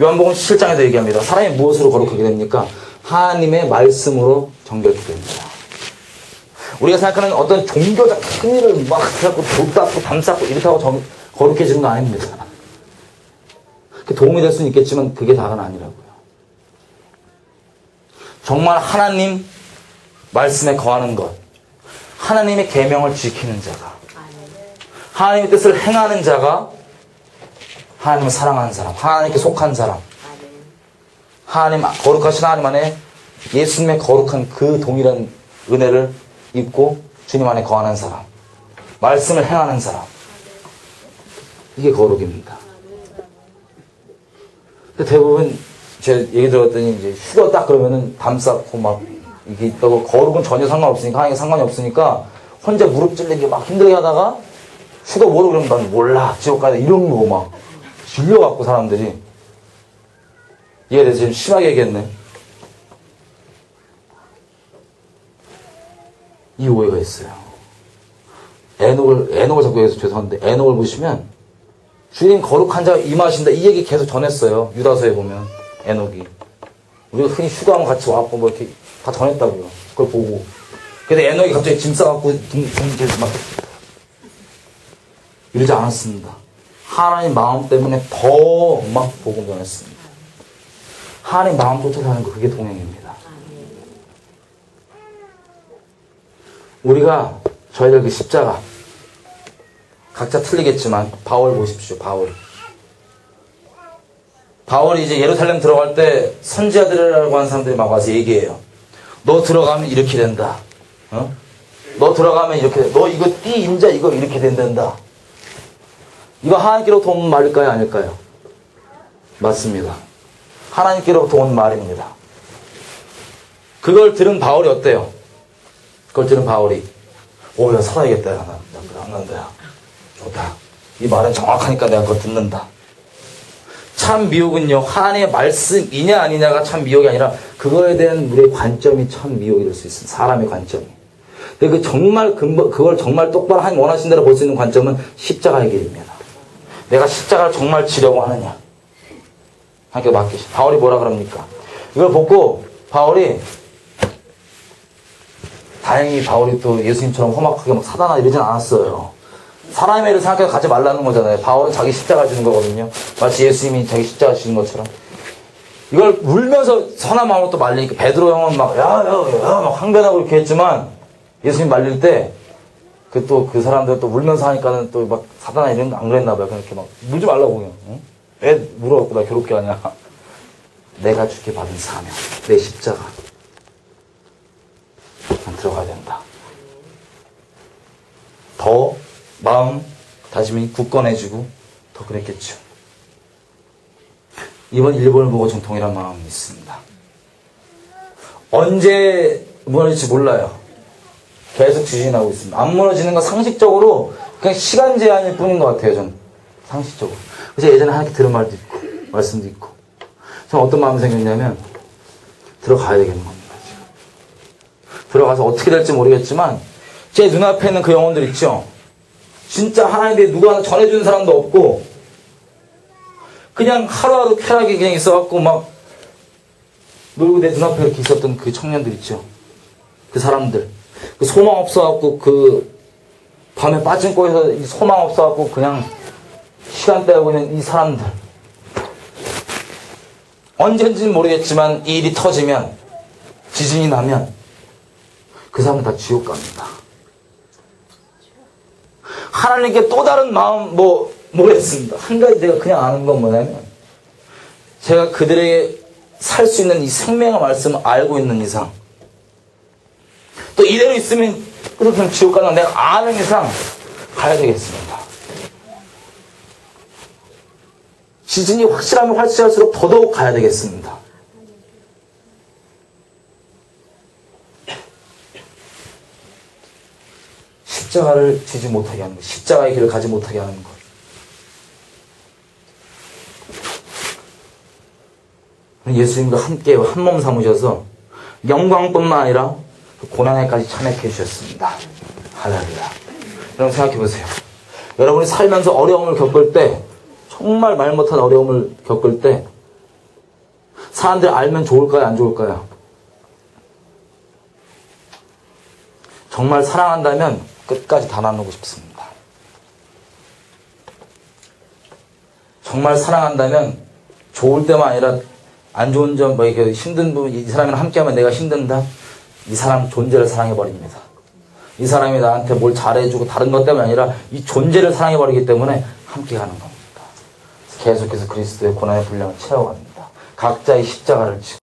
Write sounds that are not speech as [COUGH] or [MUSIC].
요한복음 7장에도 얘기합니다. 사람이 무엇으로 거룩하게 됩니까? 하나님의 말씀으로 정결케 됩니다. 우리가 생각하는 어떤 종교적 큰 일을 막 해갖고 돈 닦고 담 쌓고 이렇게 하고 정, 거룩해지는 거 아닙니다. 도움이 될 수는 있겠지만 그게 다가 아니라고요. 정말 하나님 말씀에 거하는 것, 하나님의 계명을 지키는 자가, 하나님의 뜻을 행하는 자가 하나님을 사랑하는 사람, 하나님께 속한 사람, 하나님 거룩하신 하나님 안에 예수님의 거룩한 그 동일한 은혜를 입고 주님 안에 거하는 사람, 말씀을 행하는 사람, 이게 거룩입니다. 대부분 제 얘기 들었더니 이제 휴가 딱 그러면은 담 쌓고 막 이게 있다고 거룩은 전혀 상관없으니까 하나님 상관이 없으니까 혼자 무릎 찔리게 막 힘들게 하다가 휴가 뭐로 그러면 난 몰라. 지옥 가야 이런 거막 질려갖고 사람들이. 이해 돼서 지금 심하게 얘기했네. 이 오해가 있어요. 애녹을 애녹을 자꾸 해서 죄송한데 애녹을 보시면 주님 거룩한 자가 임하신다. 이 얘기 계속 전했어요. 유다서에 보면. 에녹이. 우리가 흔히 휴가하면 같이 와갖고 뭐 이렇게 다 전했다고요. 그걸 보고. 근데 에녹이 갑자기 짐 싸갖고 둥둥해서 막 이러지 않았습니다 하나님 마음 때문에 더 막 복음 전했습니다 하나님 마음 쫓아가는 거 그게 동행입니다 우리가 저희들 그 십자가 각자 틀리겠지만 바울 보십시오. 바울. 바울이 이제 예루살렘 들어갈 때 선지자들이라고 하는 사람들이 막 와서 얘기해요. 너 들어가면 이렇게 된다. 어? 너 들어가면 이렇게 돼. 너 이거 띠 임자 이거 이렇게 된단다. 이거 하나님께로부터 온 말일까요? 아닐까요? 맞습니다. 하나님께로부터 온 말입니다. 그걸 들은 바울이 어때요? 그걸 들은 바울이 오, 야, 살아야겠다. 야, 나, 나, 안 간다. 야. 좋다. 이 말은 정확하니까 내가 그거 듣는다. 참 미혹은요, 하나님의 말씀이냐 아니냐가 참 미혹이 아니라 그거에 대한 우리의 관점이 참 미혹이 될 수 있습니다. 사람의 관점이. 그 정말 그걸 정말 똑바로 하나님 원하신 대로 볼 수 있는 관점은 십자가의 길입니다. 내가 십자가를 정말 지려고 하느냐. 하나님께 맡기시. 바울이 뭐라 그럽니까? 이걸 보고 바울이 다행히 바울이 또 예수님처럼 험악하게 막 사단아 이러진 않았어요. 사람의 일을 생각해서 가지 말라는 거잖아요. 바울은 자기 십자가 주는 거거든요. 마치 예수님이 자기 십자가 주는 것처럼. 이걸 울면서 선한 마음으로 또 말리니까 베드로 형은 막, 야, 야, 야, 막 항변하고 이렇게 했지만 예수님 말릴 때 그 또 그 사람들 또 울면서 하니까는 또 막 사단아 이런 거 안 그랬나 봐요. 그렇게 막 물지 말라고 그냥. 응? 애 물어갖고 나 괴롭게 하냐. [LAUGHS] 내가 주게 받은 사명, 내 십자가. 난 들어가야 된다. 더 마음 다짐이 굳건해지고 더 그랬겠죠. 이번 일본을 보고 전 동일한 마음이 있습니다. 언제 무너질지 몰라요. 계속 지진하고 있습니다. 안 무너지는 건 상식적으로 그냥 시간 제한일 뿐인 것 같아요. 전 상식적으로. 그래서 예전에 하나님께 들은 말도 있고 말씀도 있고 저는 어떤 마음이 생겼냐면 들어가야 되겠는 겁니다. 지금. 들어가서 어떻게 될지 모르겠지만 제 눈앞에 있는 그 영혼들 있죠. 진짜 하나님에 누가 전해주는 사람도 없고 그냥 하루하루 쾌락이 그냥 있어갖고 막 놀고 내 눈앞에 이렇게 있었던 그 청년들 있죠. 그 사람들. 그 소망 없어갖고 그 밤에 빠진 곳에서 소망 없어갖고 그냥 시간 때우고 있는 이 사람들. 언젠지는 모르겠지만 이 일이 터지면 지진이 나면 그 사람은 다 지옥 갑니다. 하나님께 또 다른 마음 뭐 모르겠습니다. 한 가지 제가 그냥 아는 건 뭐냐면 제가 그들에게 살 수 있는 이 생명의 말씀을 알고 있는 이상 또 이대로 있으면 그렇게 지옥 가는 내가 아는 이상 가야 되겠습니다. 지진이 확실하면 확실할수록 더더욱 가야 되겠습니다. 십자가를 지지 못하게 하는 것, 십자가의 길을 가지 못하게 하는 것. 예수님과 함께 한 몸 삼으셔서 영광뿐만 아니라 그 고난에까지 참여해 주셨습니다. 할렐루야. 여러분 생각해 보세요. 여러분이 살면서 어려움을 겪을 때, 정말 말 못한 어려움을 겪을 때, 사람들 알면 좋을까요? 안 좋을까요? 정말 사랑한다면 끝까지 다 나누고 싶습니다. 정말 사랑한다면 좋을 때만 아니라 안 좋은 점, 뭐 이렇게 힘든 부분, 이 사람이랑 함께하면 내가 힘든다? 이 사람 존재를 사랑해버립니다. 이 사람이 나한테 뭘 잘해주고 다른 것 때문이 아니라 이 존재를 사랑해버리기 때문에 함께 가는 겁니다. 계속해서 그리스도의 고난의 분량을 채워갑니다. 각자의 십자가를 지고.